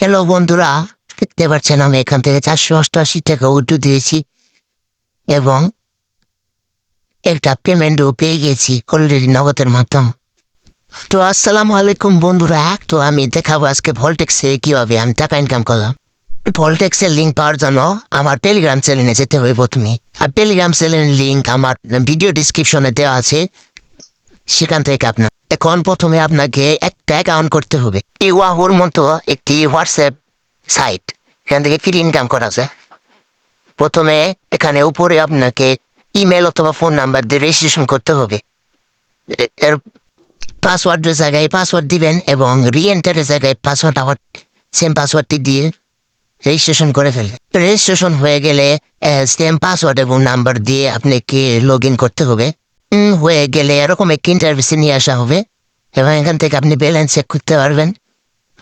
Hello বন্ধুরা, দেখতে পাচ্ছেন আমি এখান থেকে চারশো অষ্টআশি টাকা উঠে দিয়েছি এবং একটা পেমেন্টও পেয়ে গেছি অলরেডি নগদের মাধ্যম। তো আসসালামু আলাইকুম বন্ধুরা এক তো আমি দেখাবো আজকে ভলটেক্সে কীভাবে আমি টাকা ইনকাম করলাম। ভলটেক্সের লিঙ্ক পাওয়ার জন্য আমার টেলিগ্রাম চ্যানেলে যেতে হবে প্রথমে। আর টেলিগ্রাম চ্যানেলের লিঙ্ক আমার ভিডিও ডিসক্রিপশনে দেওয়া আছে, সেখান থেকে আপনার এখন প্রথমে আপনাকে একটা অ্যাকাউন্ট করতে হবে। ওয়াহুর মতো একটি হোয়াটসঅ্যাপ সাইট এখান থেকে ফ্রি ইনকাম করা যায়? প্রথমে এখানে উপরে আপনাকে ইমেল অথবা ফোন নাম্বার দিয়ে রেজিস্ট্রেশন করতে হবে। এর পাসওয়ার্ডের জায়গায় পাসওয়ার্ড দিবেন এবং রি এন্টারের জায়গায় পাসওয়ার্ড আবার সেম পাসওয়ার্ডটি দিয়ে রেজিস্ট্রেশন করে ফেলবেন। রেজিস্ট্রেশন হয়ে গেলে সেম পাসওয়ার্ড এবং নাম্বার দিয়ে আপনাকে লগ ইন করতে হবে। হয়ে গেলে এরকম একটি ইন্টারভিউসে নিয়ে আসা হবে। এবং এখান থেকে আপনি ব্যালেন্স চেক করতে পারবেন।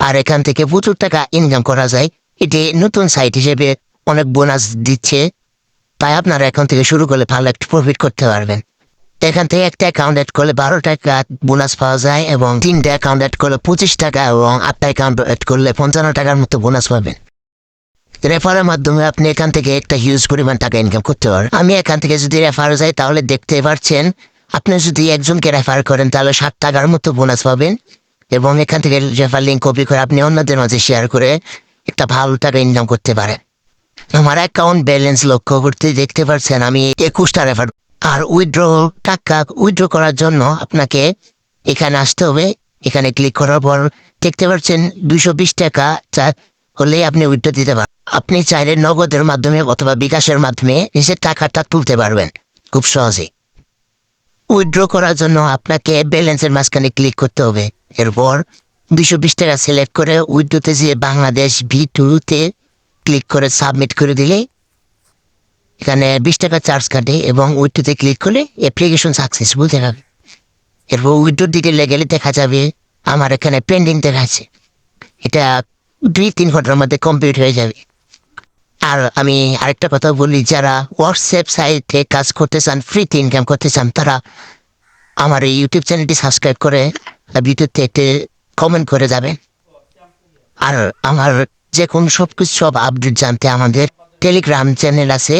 আর এখান থেকে প্রচুর টাকা ইনকাম করা যায়। এটি নতুন সাইট হিসেবে অনেক বোনাস দিচ্ছে। তাই আপনারা এখন থেকে শুরু করলে ভালো একটা প্রফিট করতে পারবেন। এখান থেকে একটা অ্যাকাউন্ট অ্যাড করলে বারো টাকা বোনাস পাওয়া যায় এবং তিনটে অ্যাকাউন্ট অ্যাড করলে পঁচিশ টাকা এবং আটটা অ্যাকাউন্ট অ্যাড করলে পঞ্চান্ন টাকার মতো বোনাস পাবেন। রেফারের মাধ্যমে আপনি এখান থেকে একটা হিউজ পরিমাণ টাকা ইনকাম করতে পারেন আমি এখান থেকে যদি রেফার যাই, তাহলে দেখতে পাচ্ছেন আপনি যদি একজনকে রেফার করেন, তাহলে ষাট টাকার মতো বোনাস পাবেন এবং এখান থেকে রেফার লিঙ্ক কপি করে আপনি অন্যদের মাঝে শেয়ার করে একটা ভালো টাকা ইনকাম করতে পারেন। আমার অ্যাকাউন্ট ব্যালেন্স লক্ষ্য করতে দেখতে পাচ্ছেন আমি একুশটা রেফার আর উইথড্র টাকা উইথড্র করার জন্য আপনাকে এখানে আসতে হবে। এখানে ক্লিক করার পর দেখতে পাচ্ছেন দুইশো বিশ টাকা হলে আপনি উইথড্র দিতে পারেন আপনি চাইলে নগদের মাধ্যমে অথবা বিকাশের মাধ্যমে নিজের টাকাটা তুলতে পারবেন। খুব সহজে উইথড্র করার জন্য আপনাকে ব্যালেন্সের মাঝখানে ক্লিক করতে হবে। এরপর দুইশো বিশ টাকা সিলেক্ট করে উইথড্রোতে যে বাংলাদেশ ভি টুতে ক্লিক করে সাবমিট করে দিলে এখানে বিশ টাকা চার্জ কাটে এবং উইথড্রোতে ক্লিক করলে অ্যাপ্লিকেশন সাকসেসফুল দেখাবে এরপর উইথড্রোর দিকে গেলে দেখা যাবে আমার এখানে পেন্ডিং দেখাচ্ছে। এটা দুই, তিন ঘণ্টার মধ্যে কমপ্লিট হয়ে যাবে। আর আমি আরেকটা কথা বলি, যারা হোয়াটসঅ্যাপ সাইটে কাজ করতে চান ফ্রিতে ইনকাম করতে চান, তারা আমার এই ইউটিউব চ্যানেলটি সাবস্ক্রাইব করে ভিডিওতে একটি কমেন্ট করে যাবেন আর আমার যে কোনো সব কিছু সব আপডেট জানতে আমাদের টেলিগ্রাম চ্যানেল আছে।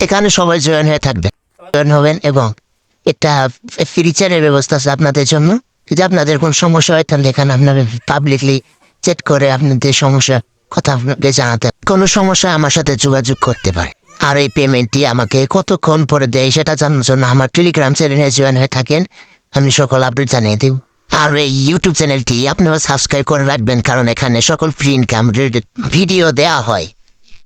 এখানে সবাই জয়েন হয়ে থাকবেন জয়েন হবেন এবং এটা ফ্রি চ্যানেল ব্যবস্থা আছে আপনাদের জন্য। যদি আপনাদের কোনো সমস্যা হয়, তাহলে এখানে আপনারা পাবলিকলি চেক করে আপনাদের সমস্যা কথা আপনাকে জানাতে কোনো সমস্যা আমার সাথে যোগাযোগ করতে পারে। আর এই পেমেন্টটি আমাকে কতক্ষণ পরে দেয় সেটা জানার জন্য আমার টেলিগ্রাম চ্যানেলে জয়েন হয়ে থাকেন। আমি সকল আপডেট জানিয়ে দিব। আর এই ইউটিউব চ্যানেলটি আপনারা সাবস্ক্রাইব করে রাখবেন, কারণ এখানে সকল ফ্রি ইনকাম রিলেটেড ভিডিও দেওয়া হয়।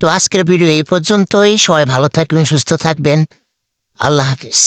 তো আজকের ভিডিও এই পর্যন্তই। সবাই ভালো থাকবেন, সুস্থ থাকবেন। আল্লাহ হাফিজ।